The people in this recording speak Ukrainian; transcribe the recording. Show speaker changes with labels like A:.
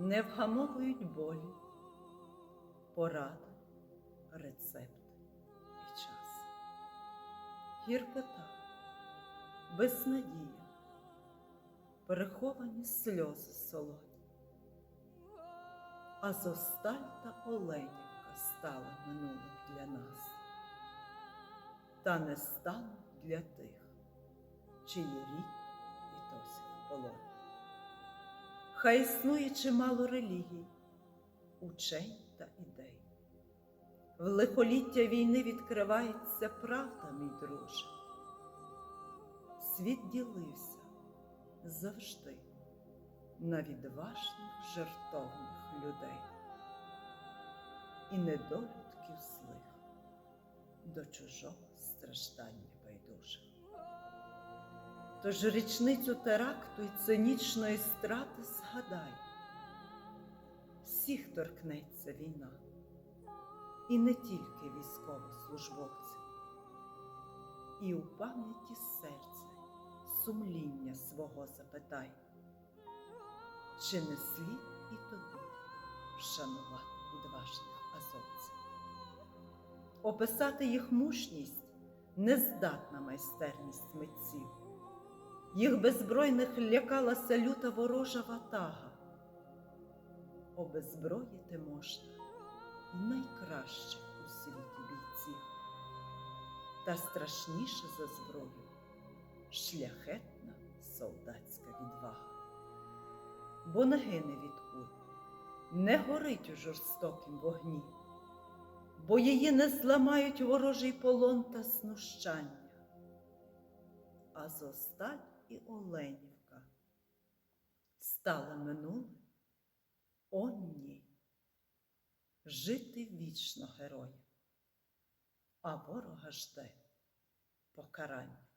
A: не вгамовують болі, порада, рецепт і час. Гіркота, безнадія, переховані сльози солоні. Азосталь та Оленівка стала минулим для нас, та не стануть для тих, чиї рід і досі в полоні. Хай існує чимало релігій, учень та ідей. В лихоліття війни відкривається правда, мій друже. Світ ділився завжди на відважних жертовних людей і недолюдків злих до чужого страждання байдужих. Тож річницю теракту й цинічної страти згадай, всіх торкнеться війна, і не тільки військовослужбовців, і у пам'яті серця сумління свого запитай, чи не слід і тобі вшанувати відважних азовців. Описати їх мужність нездатна майстерність митців. Їх беззбройних лякалася люта ворожа ватага. Обезброїти можна найкращих у світі бійців, та страшніше за зброю шляхетна солдатська відвага. Бо не гине від куль, не горить у жорстокім вогні, бо її не зламають ворожий полон та знущання. Азосталь і Оленівка. Стало минулим, о ні, жити вічно героям, а ворога жде покарання.